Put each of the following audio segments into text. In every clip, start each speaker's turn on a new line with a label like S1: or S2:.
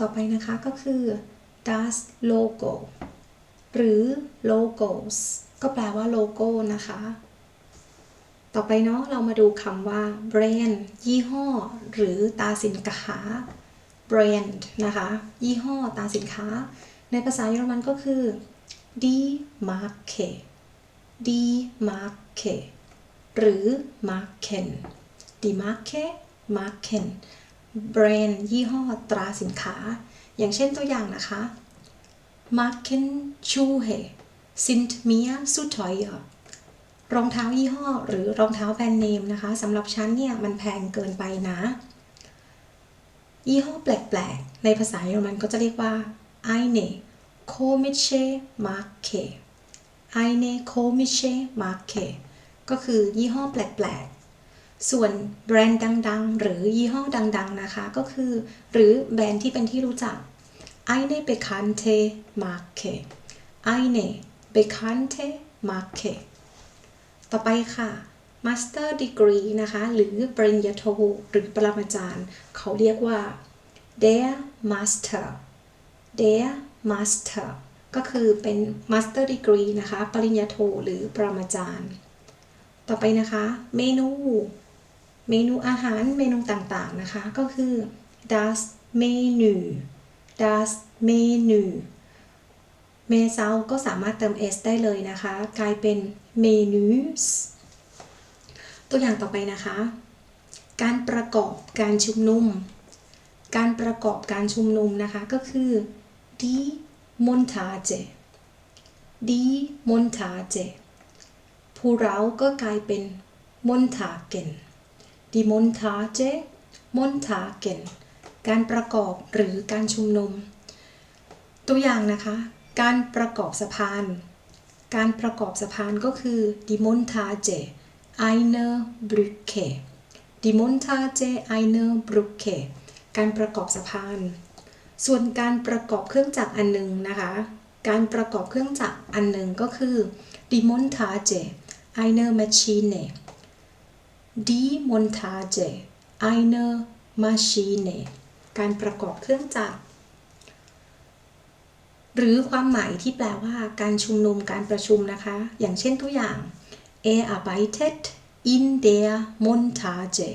S1: ต่อไปนะคะก็คือ das logo หรือ logos ก็แปลว่าโลโก้นะคะ ต่อไปเนาะเรามาดูคำว่า brand ยี่ห้อ หรือตาสินค้า brand นะคะ ยี่ห้อตาสินค้า ในภาษาเยอรมันก็คือ die Marke die Marke หรือ Marken die Marke Marken แบรนด์ยี่ห้อตราสินค้า อย่างเช่นตัวอย่างนะคะ Markenschuhe sind mir zu teuer รองเท้ายี่ห้อหรือรองเท้าแบรนด์เนมนะคะสำหรับฉันเนี่ยมันแพงเกินไปนะ ยี่ห้อแปลกๆ ในภาษาเยอรมันก็จะเรียกว่า eine komische Marke eine komische Marke ก็คือยี่ห้อแปลกๆ ส่วนแบรนด์ดังๆ หรือยี่ห้อดัง ๆ นะคะ ก็คือ หรือแบรนด์ที่เป็นที่รู้จัก eine bekannte Marke eine bekannte Marke ต่อไปค่ะ Master Degree นะคะ หรือปริญญาโทหรือปรมาจารย์ เขาเรียกว่า der Master der Master ก็คือเป็น Master Degree นะคะ ปริญญาโทหรือปรมาจารย์ ต่อไปนะคะ เมนู เมนูอาหารเมนูต่างๆนะคะ ก็คือ das Menü das Menü เมซาก็สามารถเติม s ได้เลยนะคะ กลายเป็น menus ตัวอย่างต่อไปนะคะ การประกอบการชุมนุม การประกอบการชุมนุมนะคะก็คือ die Montage die Montage ผู้เราก็กลายเป็น Montagen die Montage Montagen การประกอบหรือการชุมนุม ตัวอย่างนะคะ การประกอบสะพาน การประกอบสะพานก็คือ die Montage einer Brücke die Montage einer Brücke การประกอบสะพาน ส่วนการประกอบเครื่องจักรอันหนึ่งนะคะ การประกอบเครื่องจักรอันหนึ่งก็คือ die Montage einer Maschine die Montage einer Maschine การประกอบเครื่องจักร หรือความหมายที่แปลว่าการชุมนุมการประชุมนะคะ อย่างเช่นตัวอย่าง er arbeitet in der Montage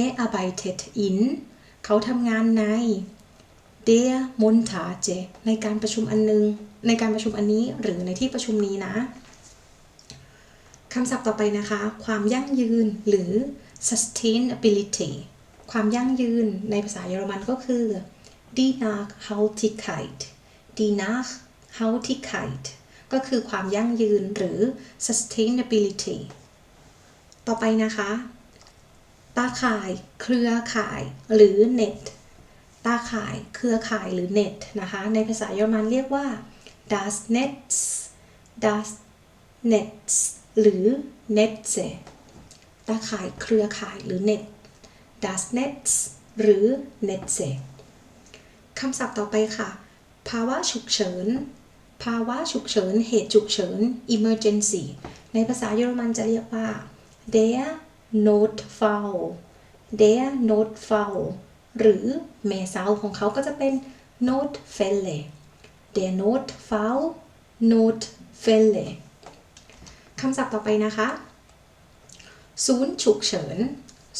S1: er arbeitet in เขาทำงานใน der Montage ในการประชุมอันนึง ในการประชุมอันนี้หรือในที่ประชุมนี้นะ คำศัพท์ต่อไปนะคะ ความยั่งยืนหรือ sustainability ความยั่งยืนในภาษาเยอรมันก็คือ die Nachhaltigkeit die Nachhaltigkeit ก็คือความยั่งยืนหรือ sustainability ต่อไปนะคะ ตาข่าย เครือข่าย หรือ net ตาข่าย เครือข่าย หรือ net นะคะ ในภาษาเยอรมันเรียกว่า das Netz das Netz หรือ Netze ตาข่ายเครือข่ายหรือ net das Netz หรือ Netze คำศัพท์ต่อไปค่ะ ภาวะฉุกเฉิน ภาวะฉุกเฉิน เหตุฉุกเฉิน emergency ในภาษาเยอรมันจะเรียกว่า der Notfall der Notfall หรือเมซาของเขาก็จะเป็น Notfälle der Notfall Notfälle คำศัพท์ต่อไปนะคะ ศูนย์ฉุกเฉิน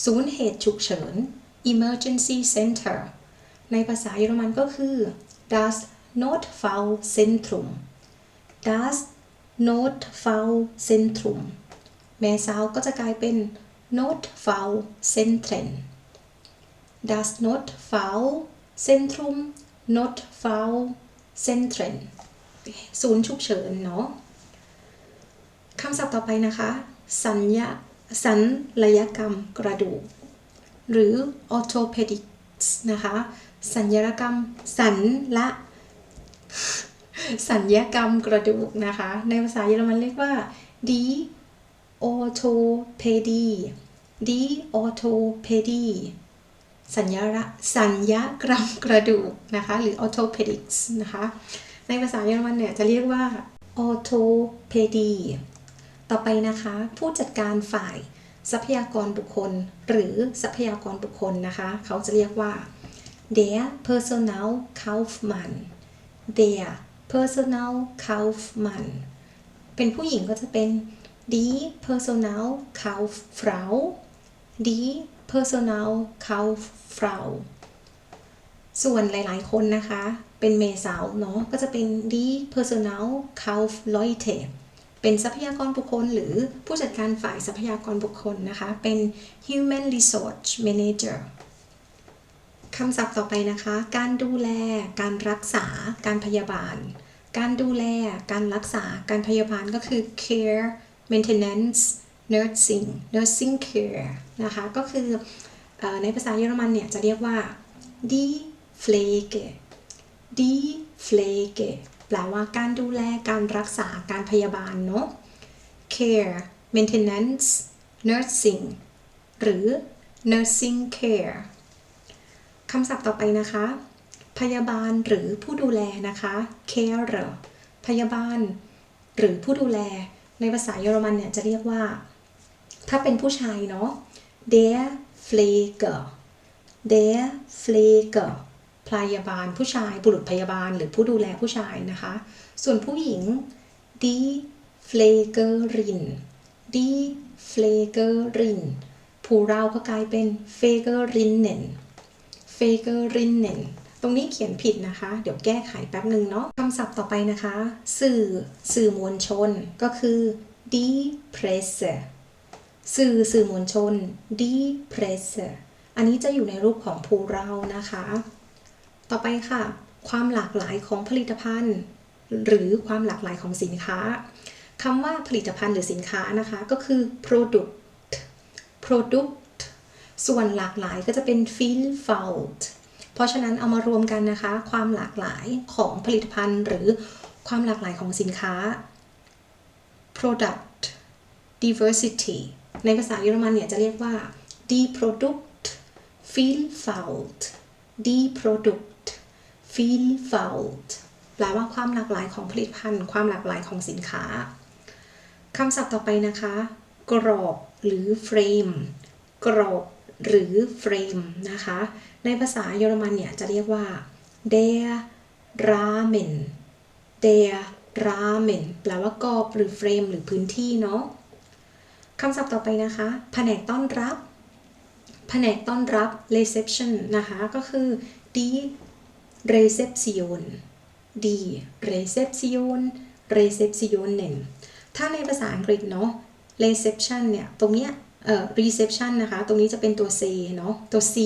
S1: ศูนย์เหตุฉุกเฉิน emergency center ในภาษาเยอรมันก็คือ das Notfallzentrum das Notfallzentrum แม่สาวก็จะกลายเป็น Notfallzentren das Notfallzentrum Notfallzentren ศูนย์ฉุกเฉินเนาะ คำศัพท์ต่อไปนะคะ สัญญาสัญลยกรรมกระดูก หรือ orthopedics นะคะ สัญญกรรม สัญละ สัญญกรรมกระดูกนะคะ ในภาษาเยอรมันเรียกว่า di orthopädie di orthopädie สัญญระสัญญกรรมกระดูกนะคะ หรือ orthopedics นะคะ ในภาษาเยอรมันเนี่ยจะเรียกว่า orthopedie ต่อไปนะคะ ผู้จัดการฝ่ายทรัพยากรบุคคล หรือทรัพยากรบุคคลนะคะ เขาจะเรียกว่า der Personal Kaufmann der Personal Kaufmann เป็นผู้หญิงก็จะเป็น die Personal Kauffrau die Personal Kauffrau ส่วนหลายๆ คนนะคะ เป็นเมสาวเนาะก็จะเป็น die Personal Kaufleute เป็นทรัพยากรบุคคล หรือผู้จัดการฝ่ายทรัพยากรบุคคลนะคะ เป็น human resource manager คำศัพท์ต่อไปนะคะ การดูแล การรักษา การพยาบาล การดูแล การรักษา การพยาบาลก็คือ care maintenance nursing nursing care นะคะ ก็คือในภาษาเยอรมันเนี่ยจะเรียกว่า die Pflege die Pflege แปลว่าการดูแลการรักษาการพยาบาลเนาะ care maintenance nursing หรือ nursing care คำศัพท์ต่อไปนะคะ พยาบาลหรือผู้ดูแลนะคะ carer พยาบาล หรือผู้ดูแล ในภาษาเยอรมันเนี่ยจะเรียกว่า ถ้าเป็นผู้ชายเนาะ der Pfleger der Pfleger ยาบาลผู้ชาย บุรุษพยาบาล หรือผู้ดูแลผู้ชายนะคะ ส่วนผู้หญิง d i f l e g e r i n d i f l e g e r i n ผู้เราก็กลายเป็น Pflegerinnen Pflegerinnen ตรงนี้เขียนผิดนะคะ เดี๋ยวแก้ไขแป๊บหนึ่งเนาะคำศัพท์ต่อไปนะคะ สื่อสื่อมวลชนก็คือ die Presse สื่อสื่อมวลชน die Presse อันนี้จะอยู่ในรูปของผู้เรานะคะ ต่อไปค่ะ ความหลากหลายของผลิตภัณฑ์ หรือความหลากหลายของสินค้าคำว่าผลิตภัณฑ์หรือสินค้านะคะก็คือ product product ส่วนหลากหลายก็จะเป็น Vielfalt เพราะฉะนั้นเอามารวมกันนะคะ ความหลากหลายของผลิตภัณฑ์ หรือความหลากหลายของสินค้า product diversity ในภาษาเยอรมันเนี่ยจะเรียกว่า die Produkt Vielfalt die Produkt Vielfalt แปลว่าความหลากหลายของผลิตภัณฑ์ ความหลากหลายของสินค้าคำศัพท์ต่อไปนะคะ กรอบหรือ frame กรอบหรือ frame นะคะ ในภาษาเยอรมันเนี่ยจะเรียกว่า der Rahmen der Rahmen แปลว่ากรอบหรือ frame หรือพื้นที่เนาะคำศัพท์ต่อไปนะคะ แผนกต้อนรับ แผนกต้อนรับ reception นะคะ ก็คือ die Rezeption die Rezeption Rezeptionen ถ้าในภาษาอังกฤษเนาะ reception เนี่ยตรงเนี้ยเอ่อ reception นะคะ ตรงนี้จะเป็นตัว c เนาะตัว c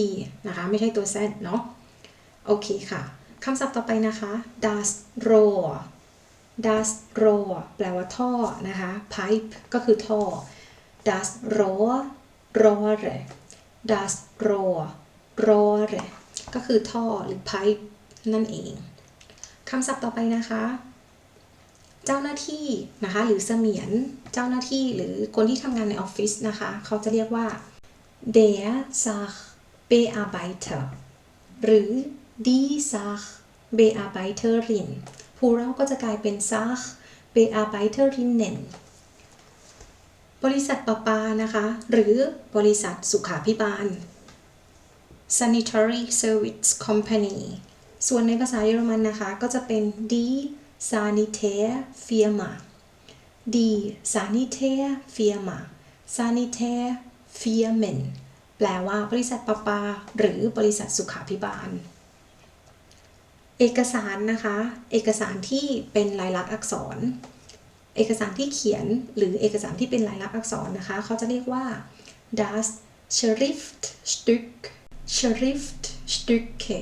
S1: นะคะ ไม่ใช่ตัว z เนาะโอเคค่ะคำศัพท์ต่อไปนะคะ das Rohr das Rohr แปลว่าท่อนะคะ pipe ก็คือท่อ das Rohr Rohre das Rohr Rohre ก็คือท่อหรือ pipe นั่นเองคำศัพท์ต่อไปนะคะ เจ้าหน้าที่นะคะ หรือเสมียนเจ้าหน้าที่หรือคนที่ทำงานในออฟฟิศนะคะ เขาจะเรียกว่า der Sachbearbeiter หรือ die Sachbearbeiterin ผู้เราก็จะกลายเป็น Sachbearbeiterinnen บริษัทประปานะคะ หรือบริษัทสุขาพิบาล sanitary service company ส่วนในภาษาเยอรมันนะคะ ก็จะเป็น die sanitär firma die sanitär firma sanitär firmen แปลว่าบริษัทประปา หรือบริษัทสุขาพิบาล เอกสารนะคะ เอกสารที่เป็นลายลักษณ์อักษร เอกสารที่เขียนหรือเอกสารที่เป็นลายลักษณ์อักษรนะคะ เขาจะเรียกว่า das Schriftstück Schriftstücke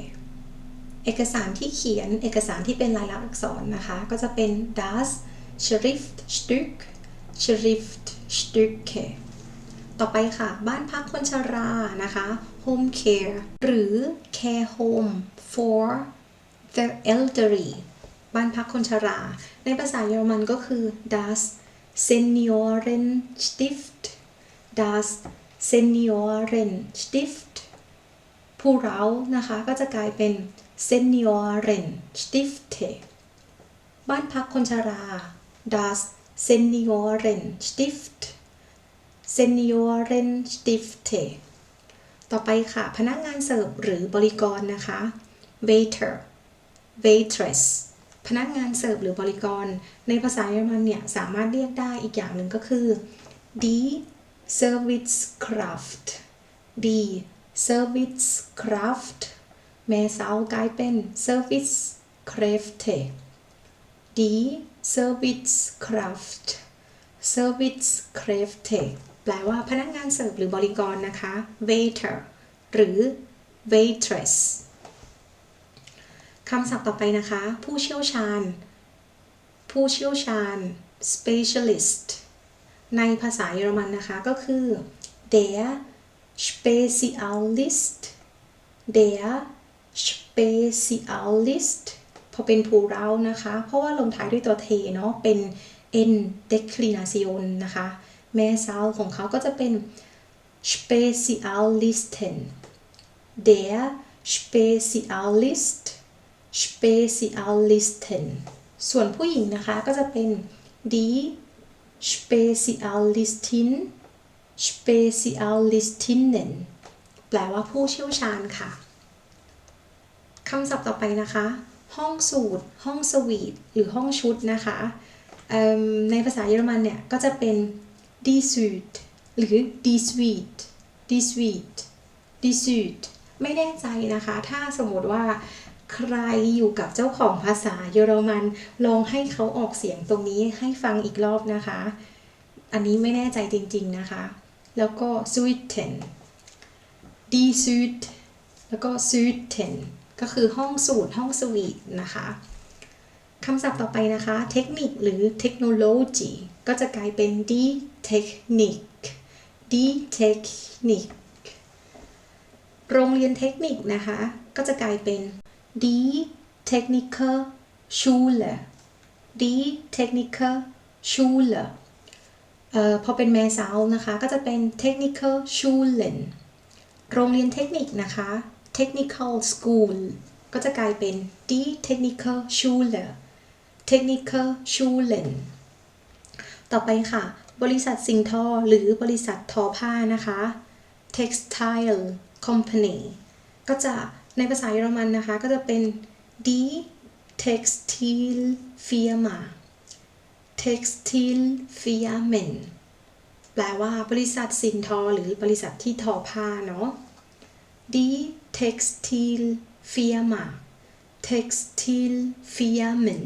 S1: เอกสารที่เขียนเอกสารที่เป็นลายลักษณ์อักษรนะคะ ก็จะเป็น das Schriftstück Schriftstücke ต่อไปค่ะ บ้านพักคนชรานะคะ home care หรือ care home for the elderly บ้านพักคนชรา ในภาษาเยอรมันก็คือ das Seniorenstift das Seniorenstift ผู้เรานะคะก็จะกลายเป็น Seniorenstifte บ้านพักคนชรา das Seniorenstift Seniorenstifte ต่อไปค่ะ พนักงานเสิร์ฟหรือบริกรนะคะ waiter waitress พนักงานเสิร์ฟหรือบริกร ในภาษาเยอรมันเนี่ย สามารถเรียกได้อีกอย่างหนึ่งก็คือ die Servicekraft die Servicekraft แม่สาวกลายเป็น Servicekräfte die Servicekraft Servicekräfte แปลว่าพนักงานเสิร์ฟหรือบริกรนะคะ waiter หรือ waitress คำศัพท์ต่อไปนะคะ ผู้เชี่ยวชาญ ผู้เชี่ยวชาญ specialist ในภาษาเยอรมันนะคะก็คือ der Spezialist der Spezialist พอเป็น plural นะคะ เพราะว่าลงท้ายด้วยตัว t เนาะ เป็น n declination นะคะ แม่ซาวของเขาก็จะเป็น Spezialisten der Spezialist Spezialisten ส่วนผู้หญิงนะคะก็จะเป็น die Spezialistin Spezialistinnen แปลว่าผู้เชี่ยวชาญค่ะ คำศัพท์ต่อไปนะคะ ห้องสูตร ห้องสวีท หรือห้องชุดนะคะในภาษาเยอรมันเนี่ย ก็จะเป็น d i Suite หรือ d i Suite die Suite die Suite ไม่แน่ใจนะคะ ถ้าสมมติว่าใครอยู่กับเจ้าของภาษาเยอรมัน ลองให้เขาออกเสียงตรงนี้ให้ฟังอีกรอบนะคะ อันนี้ไม่แน่ใจจริงๆนะคะ แล้วก็ Suiten d i Suite แล้วก็ Suiten ก็คือห้องสูตรห้องสวีทนะคะคำศัพท์ต่อไปนะคะ เทคนิคหรือเทคโนโลยีก็จะกลายเป็น die Technik die Technik โรงเรียนเทคนิคนะคะ ก็จะกลายเป็น die Techniker Schule die Techniker Schule เอ่อพอเป็นแม่สาวนะคะ ก็จะเป็น Techniker Schulen โรงเรียนเทคนิคนะคะ Technical School ก็จะกลายเป็น die Techniker Schule Techniker Schulen ต่อไปค่ะ บริษัทสิ่งทอหรือบริษัททอผ้านะคะ Textile Company ก็จะในภาษาเยอรมันนะคะ ก็จะเป็น die Textilfirma Textilfirmen แปลว่าบริษัทสิ่งทอหรือบริษัทที่ทอผ้าเนาะ die Textilfirma Textilfirmen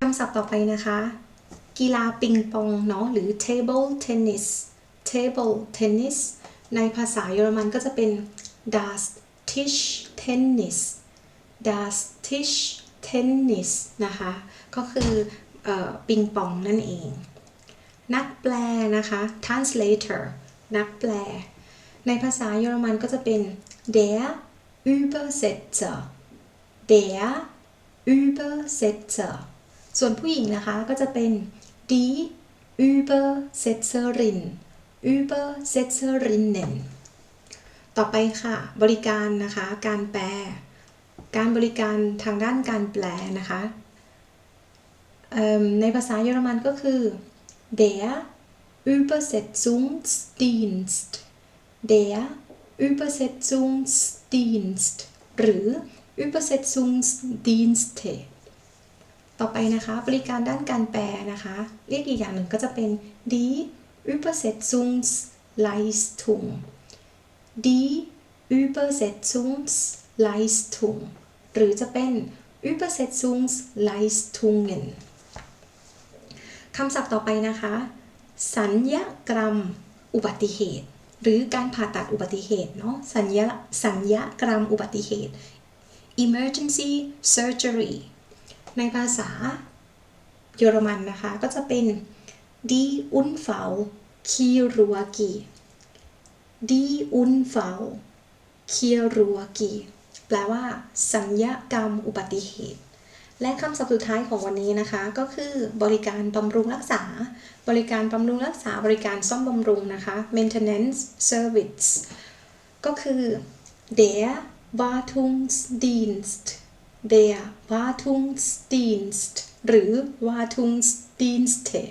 S1: คำศัพท์ต่อไปนะคะ กีฬาปิงปองเนาะหรือ table tennis table tennis ในภาษาเยอรมันก็จะเป็น das Tisch Tennis das Tisch Tennis นะคะ ก็คือออปิงปองนั่นเอง นักแปลนะคะ translator นักแปล ในภาษาเยอรมันก็จะเป็น der Übersetzer der Übersetzer ส่วนผู้หญิงนะคะก็จะเป็น die Übersetzerin Übersetzerinnen ต่อไปค่ะ บริการนะคะ การแปล การบริการทางด้านการแปลนะคะในภาษาเยอรมันก็คือ der Übersetzungsdienst der Übersetzungsdienst หรือ Übersetzungsdienste ต่อไปนะคะ บริการด้านการแปลนะคะ เรียกอีกอย่างหนึ่งก็จะเป็น die Übersetzungsleistung die Übersetzungsleistung หรือจะเป็น Übersetzungsleistungen คำศัพท์ต่อไปนะคะ สัญญกรรม อุบัติเหตุ หรือการผ่าตัดอุบัติเหตุเนาะสัญญาสัญญกรรมอุบัติเหตุ emergency surgery ในภาษาเยอรมันนะคะ ก็จะเป็น die Unfall Chirurgie die Unfall Chirurgie แปลว่า สัญญกรรมอุบัติเหตุ และคำศัพท์สุดท้ายของวันนี้นะคะ ก็คือบริการบำรุงรักษา บริการบำรุงรักษาบริการซ่อมบำรุงนะคะ maintenance service ก็คือ der Wartungsdienst der Wartungsdienst หรือ Wartungsdienste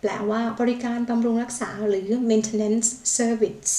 S1: แปลว่าบริการบำรุงรักษาหรือ maintenance service